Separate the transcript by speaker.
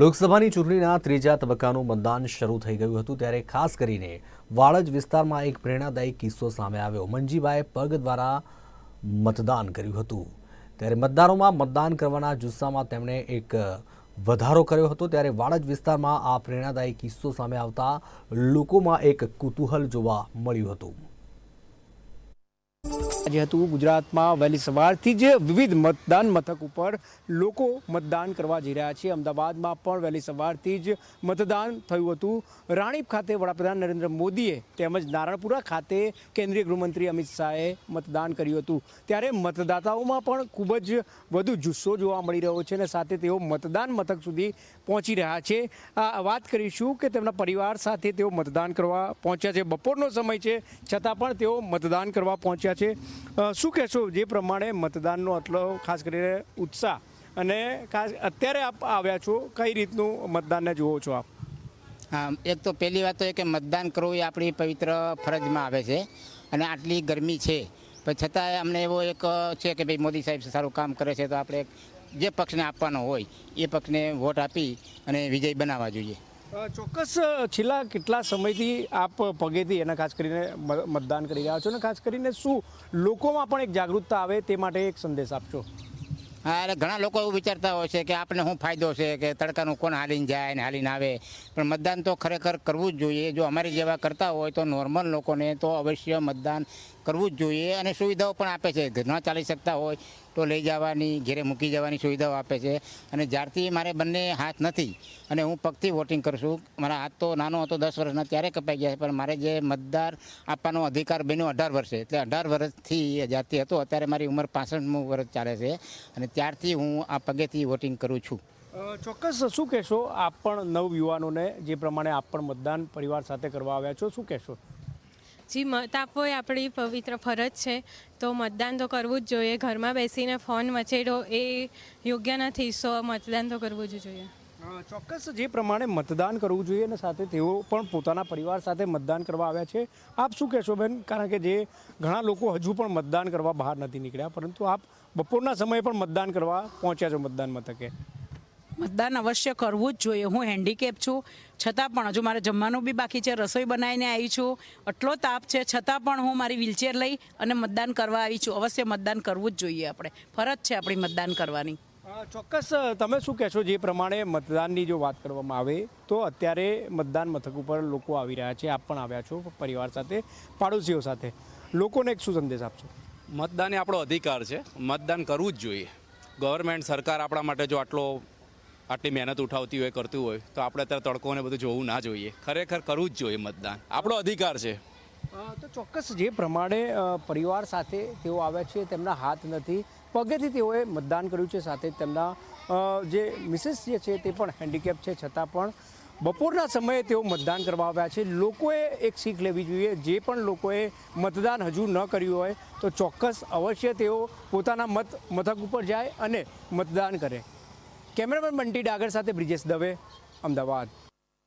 Speaker 1: લોકસભાની ચૂંટણીના ત્રીજા તબક્કાનું મતદાન શરૂ થઈ ગયું હતું ત્યારે ખાસ કરીને વાળજ વિસ્તારમાં એક પ્રેરણાદાયી કિસ્સો સામે આવ્યો. મંજીભાઈ પગ દ્વારા મતદાન કર્યું હતું. ત્યારે મતદારોમાં મતદાન કરવાના જુસ્સામાં તેમણે એક વધારો કર્યો હતો. ત્યારે વાળજ વિસ્તારમાં આ પ્રેરણાદાયી કિસ્સો સામે આવતા લોકોમાં એક કુતૂહલ જોવા મળ્યું હતું.
Speaker 2: આજે હતું ગુજરાતમાં વહેલી સવારથી જ વિવિધ મતદાન મથક ઉપર લોકો મતદાન કરવા જઈ રહ્યા છે. અમદાવાદમાં પણ વહેલી સવારથી જ મતદાન થયું હતું. રાણીપ ખાતે વડાપ્રધાન નરેન્દ્ર મોદીએ તેમજ નારણપુરા ખાતે કેન્દ્રીય ગૃહમંત્રી અમિત શાહે મતદાન કર્યું હતું. ત્યારે મતદાતાઓમાં પણ ખૂબ જ વધુ જુસ્સો જોવા મળી રહ્યો છે અને સાથે તેઓ મતદાન મથક સુધી પહોંચી રહ્યા છે. આ વાત કરીશું કે તેમના પરિવાર સાથે તેઓ મતદાન કરવા પહોંચ્યા છે. બપોરનો સમય છે. છતાં પણ તેઓ મતદાન કરવા પહોંચ્યા છે. શું કહેશો જે પ્રમાણે મતદાનનો આટલો ખાસ કરીને ઉત્સાહ અને ખાસ અત્યારે આપ આવ્યા છો, કઈ રીતનું મતદાનને જુઓ છો આપ?
Speaker 3: હા એક તો પહેલી વાત તો એ કે મતદાન કરવું એ આપણી પવિત્ર ફરજમાં આવે છે અને આટલી ગરમી છે. પણ છતાંય અમને એવો એક છે કે ભાઈ મોદી સાહેબ સારું કામ કરે છે તો આપણે જે પક્ષને આપવાનો હોય એ પક્ષને વોટ આપી અને વિજય બનાવવા જોઈએ.
Speaker 2: ચોક્કસ છેલ્લા કેટલા સમયથી આપ પગેથી એના ખાસ કરીને મતદાન કરી રહ્યા છો અને ખાસ કરીને શું લોકોમાં પણ એક જાગૃતતા આવે તે માટે એક સંદેશ આપશો?
Speaker 3: હા, એટલે ઘણા લોકો એવું વિચારતા હોય છે કે આપને શું ફાયદો છે કે તડકાનું કોણ હાલીને જાય ને હાલીને આવે? પણ મતદાન તો ખરેખર કરવું જ જોઈએ. જો અમારી જેવા કરતા હોય તો નોર્મલ લોકોને તો અવશ્ય મતદાન કરવું જ જોઈએ અને સુવિધાઓ પણ આપે છે. ન ચાલી શકતા હોય તો લઈ જવાની, ઘેરે મૂકી જવાની સુવિધાઓ આપે છે. અને જ્યારથી મારે બંને હાથ નથી અને હું પગથી વોટિંગ કરું છું, મારા હાથ તો નાનો હતો, દસ વર્ષના, ત્યારે કપાઈ ગયા છે. પણ મારે જે મતદાર આપવાનો અધિકાર બન્યો અઢાર વર્ષે, એટલે અઢાર વર્ષથી જ્યારથી હતો. અત્યારે મારી ઉંમર પાસઠમું વર્ષ ચાલે છે અને ત્યારથી હું આ પગેથી વોટિંગ કરું છું.
Speaker 2: ચોક્કસ શું કહેશો? આપ પણ નવ યુવાનોને જે પ્રમાણે આપ પણ મતદાન પરિવાર સાથે કરવા આવ્યા છો, શું કહેશો?
Speaker 4: જી મત આપવો આપણી પવિત્ર ફરજ છે? તો મતદાન તો કરવું જ જોઈએ. ઘરમાં બેસીને ફોન મચેડો એ યોગ્ય નથી, સો મતદાન તો કરવું જ જોઈએ.
Speaker 2: ચોક્કસ જે પ્રમાણે મતદાન કરવું જોઈએ અને સાથે તેઓ પણ પોતાના પરિવાર સાથે મતદાન કરવા આવ્યા છે. આપ શું કહેશો બેન? કારણ કે જે ઘણા લોકો હજુ પણ મતદાન કરવા બહાર નથી નીકળ્યા, પરંતુ આપ બપોરના સમયે પણ મતદાન કરવા પહોંચ્યા છો મતદાન મથકે.
Speaker 5: મતદાન અવશ્ય કરવું જ જોઈએ. હું હેન્ડીકેપ છું. છતાં પણ હજુ મારે જમવાનું બી બાકી છે. રસોઈ બનાવીને આવી છું. આટલો તાપ છે. છતાં પણ હું મારી વ્હીલચેર લઈ અને મતદાન કરવા આવી છું. અવશ્ય મતદાન કરવું જ જોઈએ આપણે. ફરજ છે આપણી મતદાન કરવાની.
Speaker 2: ચોક્કસ તમે શું કહેશો જે પ્રમાણે મતદાનની જો વાત કરવામાં આવે તો અત્યારે મતદાન મથક ઉપર લોકો આવી રહ્યા છે. આપ પણ આવ્યા છો પરિવાર સાથે પાડોશીઓ સાથે. લોકોને એક શું સંદેશ આપશો?
Speaker 6: મતદાન એ આપણો અધિકાર છે. મતદાન કરવું જ જોઈએ. ગવર્મેન્ટ સરકાર આપણા માટે જો આટલો આટલી મહેનત ઉઠાવતી હોય, કરતું હોય, તો આપણે અત્યારે તડકોને બધું જોવું ના જોઈએ. ખરેખર કરવું જ જોઈએ મતદાન. આપણો અધિકાર છે.
Speaker 2: તો ચોક્કસ જે પ્રમાણે પરિવાર સાથે તેઓ આવ્યા છે, તેમના હાથ નથી, પગેથી તેઓએ મતદાન કર્યું છે, સાથે તેમના જે મિસિસ જે છે તે પણ હેન્ડીકેપ છે, છતાં પણ બપોરના સમયે તેઓ મતદાન કરવા આવ્યા છે. લોકોએ એક શીખ લેવી જોઈએ. જે પણ લોકોએ મતદાન હજુ ન કર્યું હોય, તો ચોક્કસ અવશ્ય તેઓ પોતાના મત, મથક ઉપર જાય અને મતદાન કરે. કેમેરામેન બંટી ડાગર સાથે બ્રિજેશ દવે અમદાવાદ.